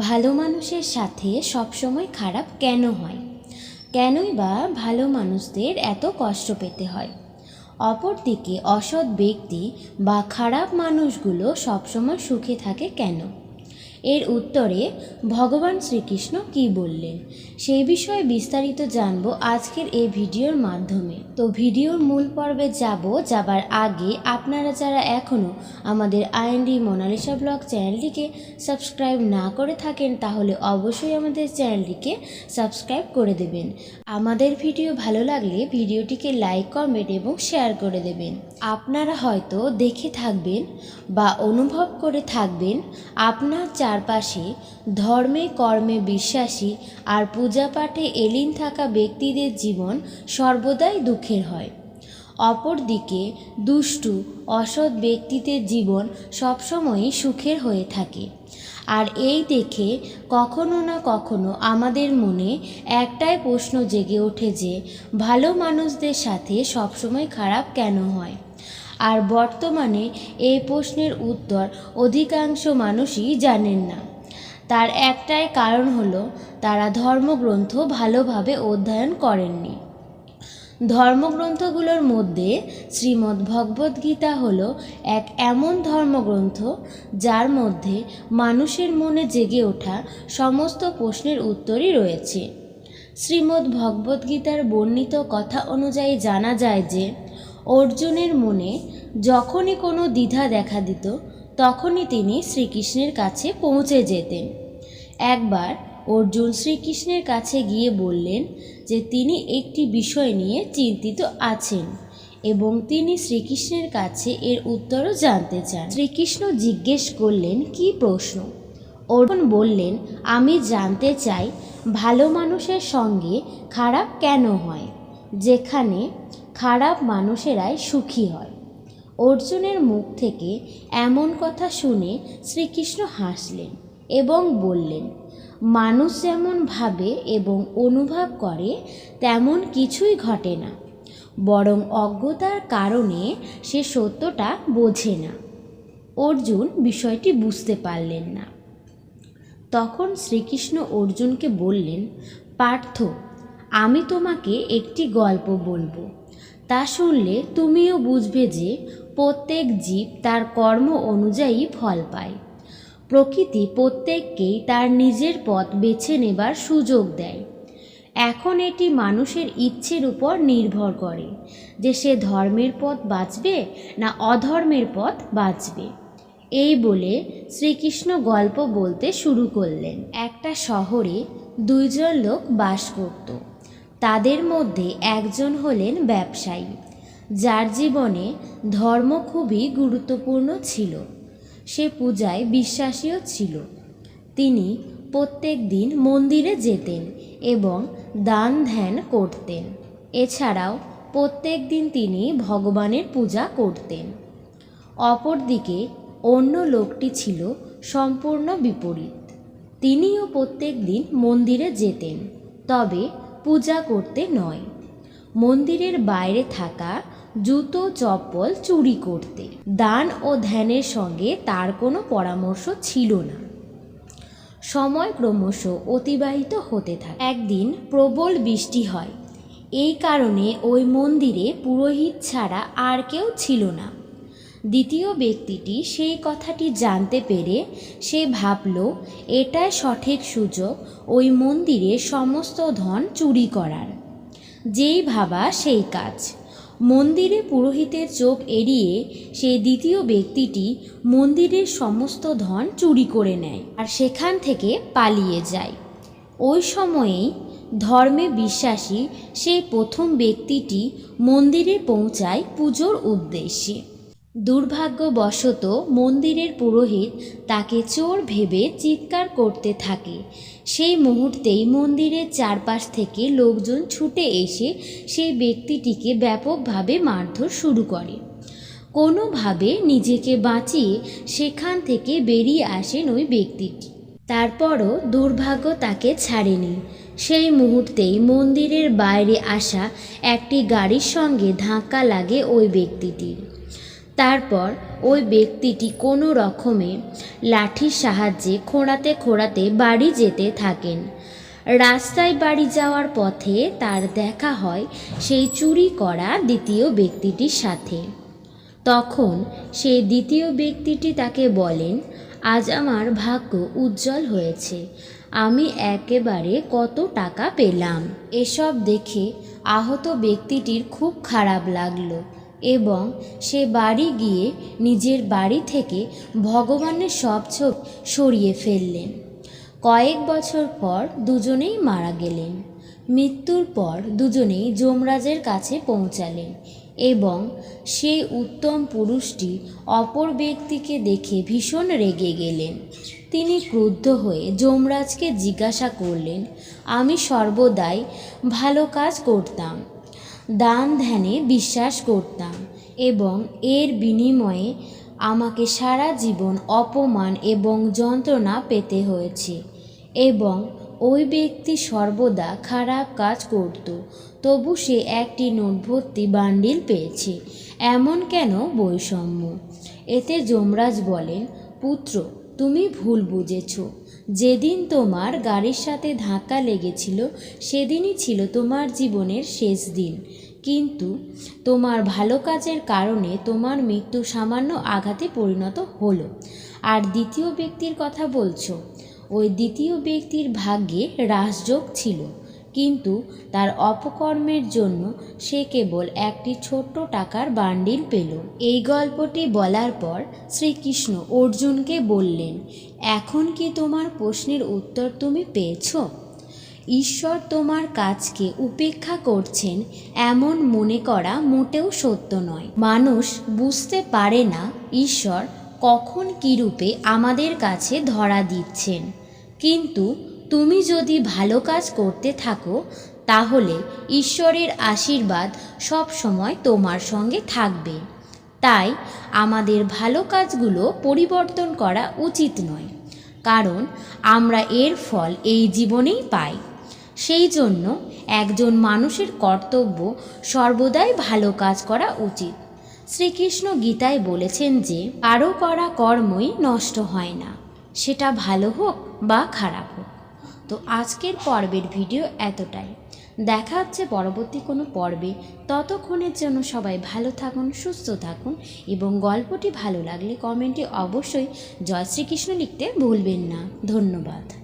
ভালো মানুষের সাথে সবসময় খারাপ কেন হয়? কেনই বা ভালো মানুষদের এত কষ্ট পেতে হয়? অপরদিকে অসৎ ব্যক্তি বা খারাপ মানুষগুলো সবসময় সুখে থাকে কেন? এর উত্তরে, ভগবান শ্রীকৃষ্ণ কি বললেন? সেই বিষয়ে বিস্তারিত জানব আজকের এই ভিডিওর মাধ্যমে। তো ভিডিওর মূল পর্বে যাব, যাবার আগে আপনারা যারা এখনও আমাদের আইএনডি মোনালিসা ব্লগ চ্যানেলটিকে সাবস্ক্রাইব না করে থাকেন, তাহলে অবশ্যই আমাদের চ্যানেলটিকে সাবস্ক্রাইব করে দেবেন। আমাদের ভিডিও ভালো লাগলে ভিডিওটিকে লাইক, কমেন্ট এবং শেয়ার করে দেবেন। আপনারা হয়তো দেখে থাকবেন বা অনুভব করে থাকবেন আপনার চারপাশে ধর্মে, কর্মে বিশ্বাসী আর পূজা পাঠে এলিন থাকা ব্যক্তিদের জীবন সর্বদাই দুঃখের হয়। অপরদিকে দুষ্টু, অসৎ ব্যক্তিদের জীবন সবসময়ই সুখের হয়ে থাকে। আর এই দেখে কখনো না কখনো আমাদের মনে একটাই প্রশ্ন জেগে ওঠে যে, ভালো মানুষদের সাথে সবসময় খারাপ কেন হয়? আর বর্তমানে এই প্রশ্নের উত্তর অধিকাংশ মানুষই জানেন না। তার একটাই কারণ হলো, তারা ধর্মগ্রন্থ ভালোভাবে অধ্যয়ন করেননি। ধর্মগ্রন্থগুলোর মধ্যে শ্রীমদ্ ভগবদ্গীতা হলো এক এমন ধর্মগ্রন্থ যার মধ্যে মানুষের মনে জেগে ওঠা সমস্ত প্রশ্নের উত্তরই রয়েছে। শ্রীমদ্ ভগবদ্গীতার বর্ণিত কথা অনুযায়ী জানা যায় যে অর্জুনের মনে যখনই কোনো দ্বিধা দেখা দিত, তখনই তিনি শ্রীকৃষ্ণের কাছে পৌঁছে যেতেন। একবার অর্জুন শ্রীকৃষ্ণের কাছে গিয়ে বললেন যে তিনি একটি বিষয় নিয়ে চিন্তিত আছেন এবং তিনি শ্রীকৃষ্ণের কাছে এর উত্তরও জানতে চান। শ্রীকৃষ্ণ জিজ্ঞেস করলেন, কি প্রশ্ন? অর্জুন বললেন, আমি জানতে চাই ভালো মানুষের সঙ্গে খারাপ কেন হয়? যেখানে খারাপ মানুষেরাই সুখী হয়। অর্জুনের মুখ থেকে এমন কথা শুনে শ্রীকৃষ্ণ হাসলেন এবং বললেন, মানুষ যেমন ভাবে এবং অনুভব করে, তেমন কিছুই ঘটে না। বরং অজ্ঞতার কারণে সে সত্যটা বোঝে না অর্জুন বিষয়টি বুঝতে পারলেন না। তখন শ্রীকৃষ্ণ অর্জুনকে বললেন, পার্থ, আমি তোমাকে একটি গল্প বলব। তা শুনলে তুমিও বুঝবে যে প্রত্যেক জীব তার কর্ম অনুযায়ী ফল পায়। প্রকৃতি প্রত্যেককেই তার নিজের পথ বেছে নেবার সুযোগ দেয়। এখন এটি মানুষের ইচ্ছের উপর নির্ভর করে যে সে ধর্মের পথ বাঁচবে না অধর্মের পথ বাঁচবে। এই বলে শ্রীকৃষ্ণ গল্প বলতে শুরু করলেন। একটা শহরে দুইজন লোক বাস করত। তাদের মধ্যে একজন হলেন ব্যবসায়ী, যার জীবনে ধর্ম খুবই গুরুত্বপূর্ণ ছিল। সে পূজায় বিশ্বাসীও ছিল। তিনি প্রত্যেক দিন মন্দিরে যেতেন এবং দান ধ্যান করতেন। এছাড়াও প্রত্যেক দিন তিনি ভগবানের পূজা করতেন। অপরদিকে অন্য লোকটি ছিল সম্পূর্ণ বিপরীত। তিনিও প্রত্যেক দিন মন্দিরে যেতেন। তবে পূজা করতে নয়। মন্দিরের বাইরে থাকা জুতো, চপ্পল চুরি করতে। দান ও ধ্যানের সঙ্গে তার কোনো পরামর্শ ছিল না। সময় ক্রমশ অতিবাহিত হতে থাকে। একদিন প্রবল বৃষ্টি হয়। এই কারণে ওই মন্দিরে পুরোহিত ছাড়া আর কেউ ছিল না। দ্বিতীয় ব্যক্তিটি সেই কথাটি জানতে পেরে সে ভাবল, এটাই সঠিক সুযোগ, ওই মন্দিরে সমস্ত ধন চুরি করার। যেই ভাবা সেই কাজ। মন্দিরে পুরোহিতের চোখ এড়িয়ে সেই দ্বিতীয় ব্যক্তিটি মন্দিরের সমস্ত ধন চুরি করে নেয় আর সেখান থেকে পালিয়ে যায়। ওই সময়েই ধর্মে বিশ্বাসী সেই প্রথম ব্যক্তিটি মন্দিরে পৌঁছায় পুজোর উদ্দেশ্যে। দুর্ভাগ্যবশত মন্দিরের পুরোহিত তাকে চোর ভেবে চিৎকার করতে থাকে। সেই মুহূর্তেই মন্দিরের চারপাশ থেকে লোকজন ছুটে এসে সেই ব্যক্তিটিকে ব্যাপকভাবে মারধর শুরু করে। কোনোভাবে নিজেকে বাঁচিয়ে সেখান থেকে বেরিয়ে আসেন ওই ব্যক্তিটি। তারপরও দুর্ভাগ্য তাকে ছাড়েনি। সেই মুহূর্তেই মন্দিরের বাইরে আসা একটি গাড়ির সঙ্গে ধাক্কা লাগে ওই ব্যক্তিটির। তারপর ওই ব্যক্তিটি কোনো রকমে লাঠির সাহায্যে খোঁড়াতে খোঁড়াতে বাড়ি যেতে থাকেন। রাস্তায় বাড়ি যাওয়ার পথে তার দেখা হয় সেই চুরি করা দ্বিতীয় ব্যক্তিটির সাথে। তখন সেই দ্বিতীয় ব্যক্তিটি তাকে বলেন, আজ আমার ভাগ্য উজ্জ্বল হয়েছে। আমি একেবারে কত টাকা পেলাম? এসব দেখে আহত ব্যক্তিটির খুব খারাপ লাগল। এবং সে বাড়ি গিয়ে নিজের বাড়ি থেকে ভগবানের সব ছোপ সরিয়ে ফেললেন। কয়েক বছর পর দুজনেই মারা গেলেন। মৃত্যুর পর দুজনেই যমরাজের কাছে পৌঁছালেন এবং সেই উত্তম পুরুষটি অপর ব্যক্তিকে দেখে ভীষণ রেগে গেলেন। তিনি ক্রুদ্ধ হয়ে যমরাজকে জিজ্ঞাসা করলেন, আমি সর্বদাই ভালো কাজ করতাম। দান ধ্যানে বিশ্বাস করতাম এবং এর বিনিময়ে আমাকে সারা জীবন অপমান এবং যন্ত্রণা পেতে হয়েছে এবং ওই ব্যক্তি সর্বদা খারাপ কাজ করত, তবু সে একটি নোট ভর্তি বান্ডিল পেয়েছে, এমন কেন বৈষম্য? এতে যমরাজ বলেন, পুত্র, তুমি ভুল বুঝেছ। যেদিন তোমার গাড়ির সাথে ধাক্কা লেগেছিল, সেদিনই ছিল তোমার জীবনের শেষ দিন। কিন্তু তোমার ভালো কাজের কারণে তোমার মৃত্যু সামান্য আঘাতে পরিণত হলো। আর দ্বিতীয় ব্যক্তির কথা বলছো। ওই দ্বিতীয় ব্যক্তির ভাগ্যে রাসযোগ ছিল। কিন্তু তার অপকর্মের জন্য সে কেবল একটি ছোট্ট টাকার বান্ডিল পেল। এই গল্পটি বলার পর শ্রীকৃষ্ণ অর্জুনকে বললেন এখন কি তোমার প্রশ্নের উত্তর তুমি পেয়েছ? ঈশ্বর তোমার কাজকে উপেক্ষা করছেন, এমন মনে করা মোটেও সত্য নয়। মানুষ বুঝতে পারে না ঈশ্বর কখন কী রূপে আমাদের কাছে ধরা দিচ্ছেন। কিন্তু তুমি যদি ভালো কাজ করতে থাকো, তাহলে ঈশ্বরের আশীর্বাদ সব সময় তোমার সঙ্গে থাকবে। তাই আমাদের ভালো কাজগুলো পরিবর্তন করা উচিত নয়। কারণ আমরা এর ফল এই জীবনেই পাই। সেই জন্য একজন মানুষের কর্তব্য সর্বদাই ভালো কাজ করা উচিত। শ্রীকৃষ্ণ গীতায় বলেছেন যে, কারও করা কর্মই নষ্ট হয় না। সেটা ভালো হোক বা খারাপ হোক। তো আজকের পর্বের ভিডিও এতটাই। দেখা হচ্ছে পরবর্তী কোনো পর্বে। ততক্ষণের জন্য সবাই ভালো থাকুন, সুস্থ থাকুন এবং গল্পটি ভালো লাগলে কমেন্টে অবশ্যই জয় শ্রীকৃষ্ণ লিখতে ভুলবেন না। ধন্যবাদ।